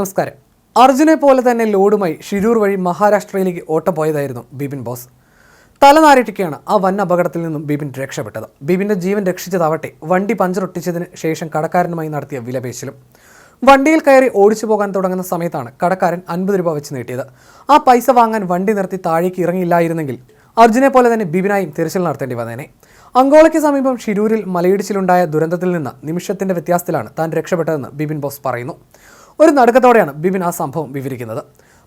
നമസ്കാരം. അർജുനെ പോലെ തന്നെ ലോഡുമായി ഷിരൂർ വഴി മഹാരാഷ്ട്രയിലേക്ക് ഓട്ടം പോയതായിരുന്നു ബിപിൻ ബോസ്. തലനാരിട്ടിക്കാണ് ആ വൻ അപകടത്തിൽ നിന്നും ബിപിൻ രക്ഷപ്പെട്ടത്. ബിപിന്റെ ജീവൻ രക്ഷിച്ചതാവട്ടെ വണ്ടി പഞ്ചറൊട്ടിച്ചതിന് ശേഷം കടക്കാരനുമായി നടത്തിയ വിലപേശലും. വണ്ടിയിൽ കയറി ഓടിച്ചു പോകാൻ തുടങ്ങുന്ന സമയത്താണ് കടക്കാരൻ അൻപത് രൂപ വെച്ച് നീട്ടിയത്. ആ പൈസ വാങ്ങാൻ വണ്ടി നിർത്തി താഴേക്ക് ഇറങ്ങിയില്ലായിരുന്നെങ്കിൽ അർജുനെ പോലെ തന്നെ ബിബിനായും തിരച്ചിൽ നടത്തേണ്ടി വന്നേനെ. അങ്കോളയ്ക്ക് സമീപം ഷിരൂരിൽ മലയിടിച്ചിലുണ്ടായ ദുരന്തത്തിൽ നിന്ന് നിമിഷത്തിന്റെ വ്യത്യാസത്തിലാണ് താൻ രക്ഷപ്പെട്ടതെന്ന് ബിബിൻ ബോസ് പറയുന്നു. ഒരു നടുക്കത്തോടെയാണ് ബിബിൻ ആ സംഭവം വിവരിക്കുന്നത്.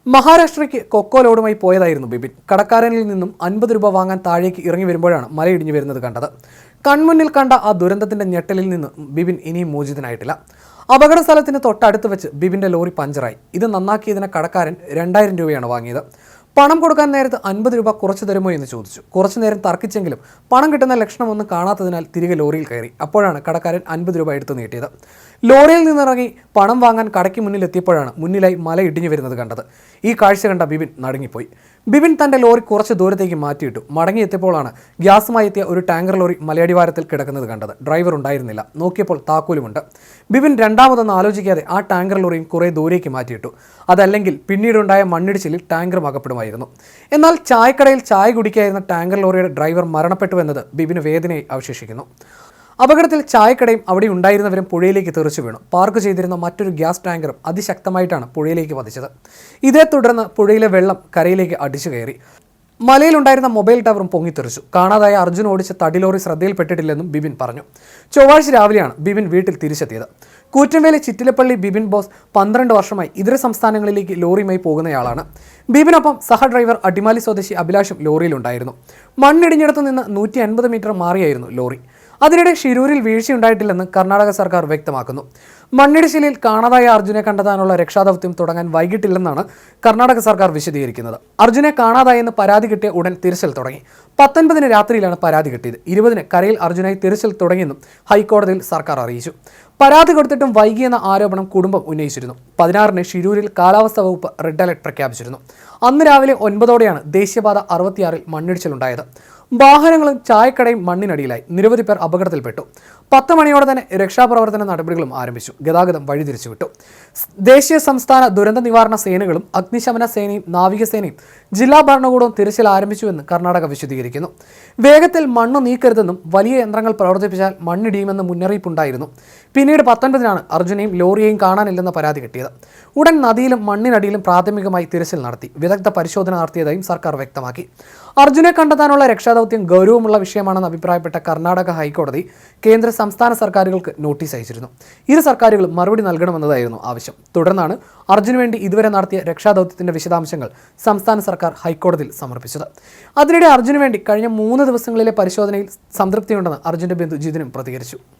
മഹാരാഷ്ട്രയ്ക്ക് കൊക്കോ ലോഡുമായി പോയതായിരുന്നു ബിബിൻ കടക്കാരനിൽ നിന്നും അൻപത് രൂപ വാങ്ങാൻ താഴേക്ക് ഇറങ്ങി വരുമ്പോഴാണ് മലയിടിഞ്ഞു വരുന്നത് കണ്ടത്. കൺമുന്നിൽ കണ്ട ആ ദുരന്തത്തിന്റെ ഞെട്ടലിൽ നിന്ന് ബിബിൻ ഇനിയും മോചിതനായിട്ടില്ല. അപകട സ്ഥലത്തിന് തൊട്ടടുത്ത് വെച്ച് ബിബിന്റെ ലോറി പഞ്ചറായി. ഇത് നന്നാക്കിയതിന് കടക്കാരൻ രണ്ടായിരം രൂപയാണ് വാങ്ങിയത്. പണം കൊടുക്കാൻ നേരത്ത് അൻപത് രൂപ കുറച്ച് തരുമോ എന്ന് ചോദിച്ചു. കുറച്ചു നേരം തർക്കിച്ചെങ്കിലും പണം കിട്ടുന്ന ലക്ഷണമൊന്നും കാണാത്തതിനാൽ തിരികെ ലോറിയിൽ കയറി. അപ്പോഴാണ് കടക്കാരൻ അൻപത് രൂപ എടുത്തു നീട്ടിയത്. ലോറിയിൽ നിന്നിറങ്ങി പണം വാങ്ങാൻ കടയ്ക്ക് മുന്നിൽ എത്തിയപ്പോഴാണ് മുന്നിലായി മല ഇടിഞ്ഞു വരുന്നത് കണ്ടത്. ഈ കാഴ്ച കണ്ട ബിബിൻ നടുങ്ങിപ്പോയി. ബിബിൻ തന്റെ ലോറി കുറച്ച് ദൂരത്തേക്ക് മാറ്റിയിട്ടു. മടങ്ങിയെത്തിയപ്പോഴാണ് ഗ്യാസുമായി എത്തിയ ഒരു ടാങ്കർ ലോറി മലയടിവാരത്തിൽ കിടക്കുന്നത് കണ്ടത്. ഡ്രൈവർ ഉണ്ടായിരുന്നില്ല. നോക്കിയപ്പോൾ താക്കോലുമുണ്ട്. ബിബിൻ രണ്ടാമതൊന്ന് ആലോചിക്കാതെ ആ ടാങ്കർ ലോറിയും കുറേ ദൂരേക്ക് മാറ്റിയിട്ടു. അതല്ലെങ്കിൽ പിന്നീടുണ്ടായ മണ്ണിടിച്ചിലിൽ ടാങ്കറും അകപ്പെടുമായിരുന്നു എന്നാൽ ചായക്കടയിൽ ചായ കുടിക്കായിരുന്ന ടാങ്കർ ലോറിയുടെ ഡ്രൈവർ മരണപ്പെട്ടു എന്നത് ബിബിന് വേദനയായി അവശേഷിക്കുന്നു. അപകടത്തിൽ ചായക്കടയും അവിടെ ഉണ്ടായിരുന്നവരും പുഴയിലേക്ക് തെറിച്ചു വീണു. പാർക്ക് ചെയ്തിരുന്ന മറ്റൊരു ഗ്യാസ് ടാങ്കറും അതിശക്തമായിട്ടാണ് പുഴയിലേക്ക് പതിച്ചത്. ഇതേ തുടർന്ന് പുഴയിലെ വെള്ളം കരയിലേക്ക് അടിച്ചു കയറി. മലയിലുണ്ടായിരുന്ന മൊബൈൽ ടവറും പൊങ്ങിത്തെറിച്ചു കാണാതായ അർജുൻ ഓടിച്ച തടിലോറി ശ്രദ്ധയിൽപ്പെട്ടിട്ടില്ലെന്നും ബിബിൻ പറഞ്ഞു. ചൊവ്വാഴ്ച രാവിലെയാണ് ബിബിൻ വീട്ടിൽ തിരിച്ചെത്തിയത്. കൂറ്റൻവേലി ചിറ്റിലപ്പള്ളി ബിബിൻ ബോസ് പന്ത്രണ്ട് വർഷമായി ഇതര സംസ്ഥാനങ്ങളിലേക്ക് ലോറിയുമായി പോകുന്നയാളാണ്. ബിബിനൊപ്പം സഹ ഡ്രൈവർ അടിമാലി സ്വദേശി അഭിലാഷും ലോറിയിലുണ്ടായിരുന്നു. മണ്ണിടിഞ്ഞിടത്തു നിന്ന് നൂറ്റി അൻപത് മീറ്റർ മാറിയായിരുന്നു ലോറി. അതിനിടെ ഷിരൂരിൽ വീഴ്ചയുണ്ടായിട്ടില്ലെന്ന് കർണാടക സർക്കാർ വ്യക്തമാക്കുന്നു. മണ്ണിടിച്ചിലിൽ കാണാതായ അർജുനെ കണ്ടെത്താനുള്ള രക്ഷാദൗത്യം തുടങ്ങാൻ വൈകിട്ടില്ലെന്നാണ് കർണാടക സർക്കാർ വിശദീകരിക്കുന്നത്. അർജുനെ കാണാതായെന്ന് പരാതി കിട്ടിയ ഉടൻ തിരച്ചിൽ തുടങ്ങി. പത്തൊൻപതിന് രാത്രിയിലാണ് പരാതി കിട്ടിയത്. ഇരുപതിന് കരയിൽ അർജുനായി തിരച്ചിൽ തുടങ്ങിയെന്നും ഹൈക്കോടതിയിൽ സർക്കാർ അറിയിച്ചു. പരാതി കൊടുത്തിട്ടും വൈകിയെന്ന ആരോപണം കുടുംബം ഉന്നയിച്ചിരുന്നു. പതിനാറിന് ഷിരൂരിൽ കാലാവസ്ഥാ വകുപ്പ് റെഡ് അലർട്ട് പ്രഖ്യാപിച്ചിരുന്നു. അന്ന് രാവിലെ ഒൻപതോടെയാണ് ദേശീയപാത അറുപത്തിയാറിൽ മണ്ണിടിച്ചിലുണ്ടായത്. വാഹനങ്ങളും ചായക്കടയും മണ്ണിനടിയിലായി. നിരവധി പേർ അപകടത്തിൽപ്പെട്ടു. പത്ത് മണിയോടെ തന്നെ രക്ഷാപ്രവർത്തന നടപടികളും ആരംഭിച്ചു. ഗതാഗതം വഴിതിരിച്ചുവിട്ടു. ദേശീയ സംസ്ഥാന ദുരന്ത നിവാരണ സേനകളും അഗ്നിശമന സേനയും നാവികസേനയും ജില്ലാ ഭരണകൂടവും തിരച്ചിൽ ആരംഭിച്ചുവെന്ന് കർണാടക വിശദീകരിക്കുന്നു. വേഗത്തിൽ മണ്ണ് നീക്കരുതെന്നും വലിയ യന്ത്രങ്ങൾ പ്രവർത്തിപ്പിച്ചാൽ മണ്ണിടിയുമെന്ന് മുന്നറിയിപ്പുണ്ടായിരുന്നു. പിന്നീട് പത്തൊൻപതിനാണ് അർജുനെയും ലോറിയെയും കാണാനില്ലെന്ന പരാതി കിട്ടിയത്. ഉടൻ നദിയിലും മണ്ണിനടിയിലും പ്രാഥമികമായി തിരച്ചിൽ നടത്തി. വിദഗ്ധ പരിശോധന നടത്തിയതായും സർക്കാർ വ്യക്തമാക്കി. അർജുനെ കണ്ടെത്താനുള്ള രക്ഷാദൗത്യം ഗൗരവമുള്ള വിഷയമാണെന്ന് അഭിപ്രായപ്പെട്ട കർണാടക ഹൈക്കോടതി കേന്ദ്ര സംസ്ഥാന സർക്കാരുകൾക്ക് നോട്ടീസ് അയച്ചിരുന്നു. ഇരു സർക്കാരുകളും മറുപടി നൽകണമെന്നതായിരുന്നു ആവശ്യം. തുടർന്നാണ് അർജുന് വേണ്ടി ഇതുവരെ നടത്തിയ രക്ഷാദൗത്യത്തിന്റെ വിശദാംശങ്ങൾ സംസ്ഥാന സർക്കാർ ഹൈക്കോടതിയിൽ സമർപ്പിച്ചത്. അതിനിടെ അർജുന് വേണ്ടി കഴിഞ്ഞ മൂന്ന് ദിവസങ്ങളിലെ പരിശോധനയിൽ സംതൃപ്തിയുണ്ടെന്ന് അർജുന്റെ ബന്ധു ജിതിനും പ്രതികരിച്ചു.